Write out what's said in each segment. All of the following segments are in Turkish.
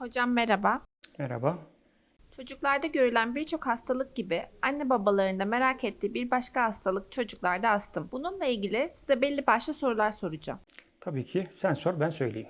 Hocam merhaba. Merhaba. Çocuklarda görülen birçok hastalık gibi anne babalarında merak ettiği bir başka hastalık çocuklarda astım. Bununla ilgili size belli başlı sorular soracağım. Tabii ki sen sor ben söyleyeyim.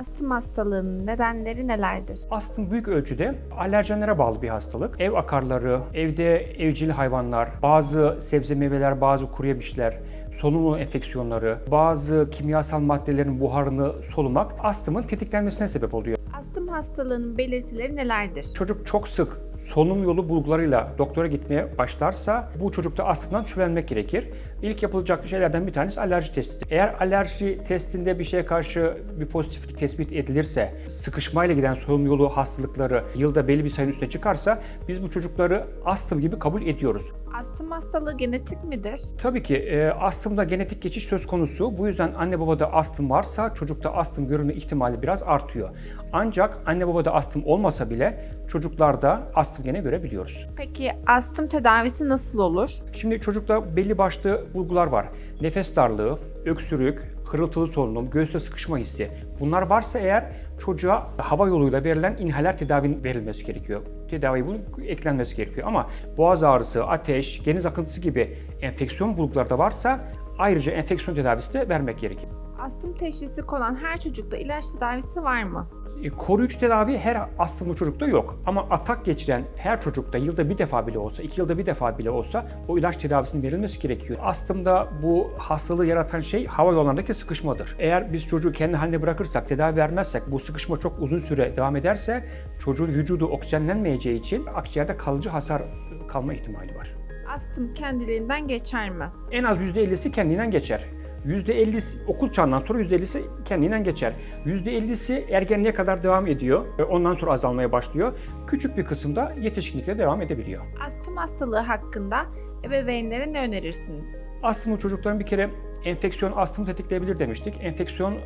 Astım hastalığının nedenleri nelerdir? Astım büyük ölçüde alerjenlere bağlı bir hastalık. Ev akarları, evde evcil hayvanlar, bazı sebze meyveler, bazı kuru yemişler, solunum enfeksiyonları, bazı kimyasal maddelerin buharını solumak astımın tetiklenmesine sebep oluyor. Astım hastalığının belirtileri nelerdir? Çocuk çok sık solunum yolu bulgularıyla doktora gitmeye başlarsa bu çocukta astımdan şüphelenmek gerekir. İlk yapılacak şeylerden bir tanesi alerji testidir. Eğer alerji testinde bir şeye karşı bir pozitiflik tespit edilirse, sıkışmayla giden solunum yolu hastalıkları yılda belli bir sayının üstüne çıkarsa biz bu çocukları astım gibi kabul ediyoruz. Astım hastalığı genetik midir? Tabii ki e, astımda genetik geçiş söz konusu. Bu yüzden anne babada astım varsa çocukta astım görülme ihtimali biraz artıyor. Ancak anne babada astım olmasa bile çocuklarda astım gene görebiliyoruz. Peki astım tedavisi nasıl olur? Şimdi çocukta belli başlı bulgular var. Nefes darlığı, öksürük, hırıltılı solunum, göğüste sıkışma hissi. Bunlar varsa eğer çocuğa hava yoluyla verilen inhaler tedavi verilmesi gerekiyor. Tedavi bunun eklenmesi gerekiyor. Ama boğaz ağrısı, ateş, geniz akıntısı gibi enfeksiyon bulguları da varsa ayrıca enfeksiyon tedavisi de vermek gerekir. Astım teşhisi konan her çocukta ilaç tedavisi var mı? E, Koruyucu tedavi her astımlı çocukta yok. Ama atak geçiren her çocukta yılda bir defa bile olsa, iki yılda bir defa bile olsa o ilaç tedavisinin verilmesi gerekiyor. Astımda bu hastalığı yaratan şey hava yollarındaki sıkışmadır. Eğer biz çocuğu kendi haline bırakırsak, tedavi vermezsek, bu sıkışma çok uzun süre devam ederse çocuğun vücudu oksijenlenmeyeceği için akciğerde kalıcı hasar kalma ihtimali var. Astım kendiliğinden geçer mi? En az %50'si kendinden geçer. %50'si okul çağından sonra %50'si kendinden geçer. %50'si ergenliğe kadar devam ediyor. ve Ondan sonra azalmaya başlıyor. Küçük bir kısımda yetişkinlikte devam edebiliyor. Astım hastalığı hakkında ebeveynlere ne önerirsiniz? Astımlı çocukların bir kere enfeksiyon astımı tetikleyebilir demiştik. Enfeksiyon e,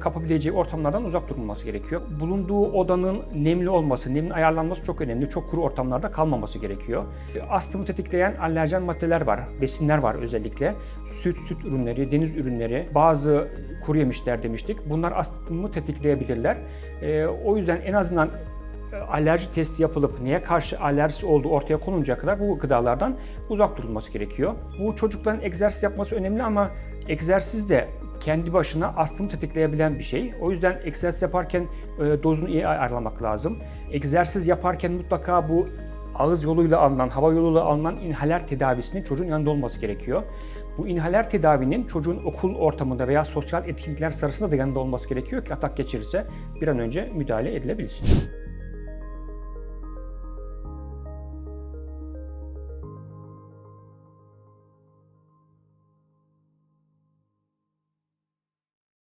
kapabileceği ortamlardan uzak durulması gerekiyor. Bulunduğu odanın nemli olması, nemin ayarlanması çok önemli. Çok kuru ortamlarda kalmaması gerekiyor. Astımı tetikleyen alerjen maddeler var, besinler var özellikle. Süt, süt ürünleri, deniz ürünleri, bazı kuru yemişler demiştik. Bunlar astımı tetikleyebilirler. E, o yüzden en azından alerji testi yapılıp neye karşı alerjisi olduğu ortaya konunca kadar bu gıdalardan uzak durulması gerekiyor. Bu çocukların egzersiz yapması önemli ama egzersiz de kendi başına astımı tetikleyebilen bir şey. O yüzden egzersiz yaparken e, dozunu iyi ayarlamak lazım. Egzersiz yaparken mutlaka bu ağız yoluyla alınan, hava yoluyla alınan inhaler tedavisinin çocuğun yanında olması gerekiyor. Bu inhaler tedavinin çocuğun okul ortamında veya sosyal etkinlikler sırasında da yanında olması gerekiyor ki atak geçirirse bir an önce müdahale edilebilsin.